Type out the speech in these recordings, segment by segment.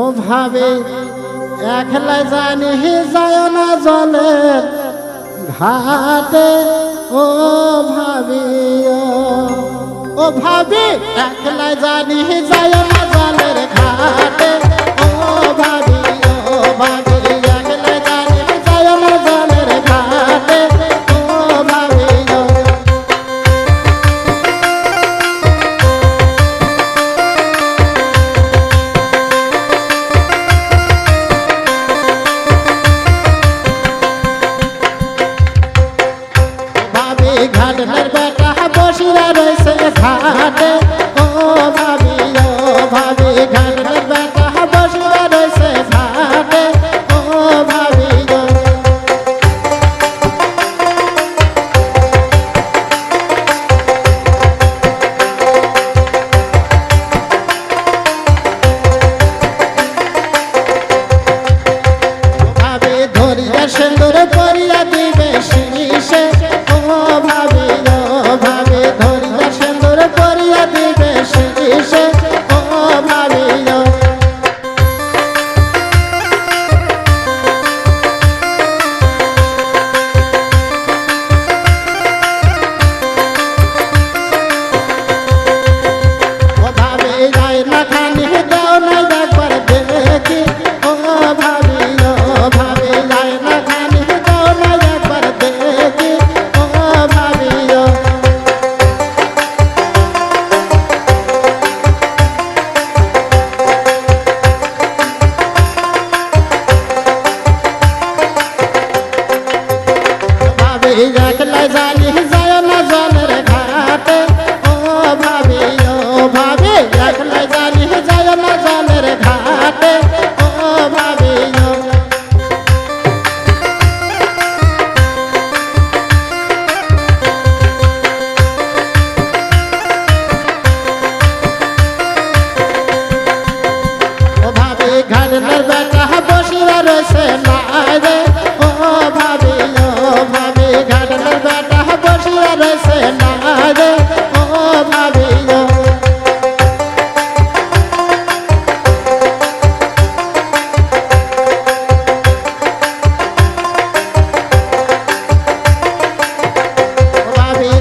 ও ভাবে একলা জানি যায় না জলে। ঘাটে ও ভাবি ও ভাবি একলা জানি যায় না জলের ঘাটে। ঘাটের বেটা বসিয়া রয়েছে ঘাটে। ও ভাবি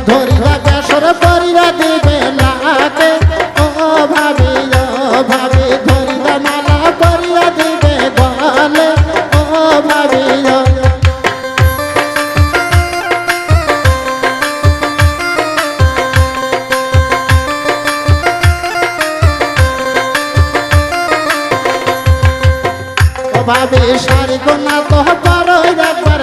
ধরিয়া যশোর করিয়া দিবে নাকে ও ভাবি ও ভাবি ধরিয়া মালা করিয়া দিবে গলে ও ভাবি ভাবে সারি কোনা তো পারো। একবার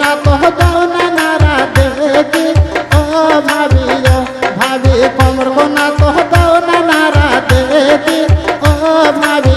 না কহ দাও না নারা দেখি। ও ভাবি ভাবি কমর না কহ দাও না নারা দেখি। ও ভাবি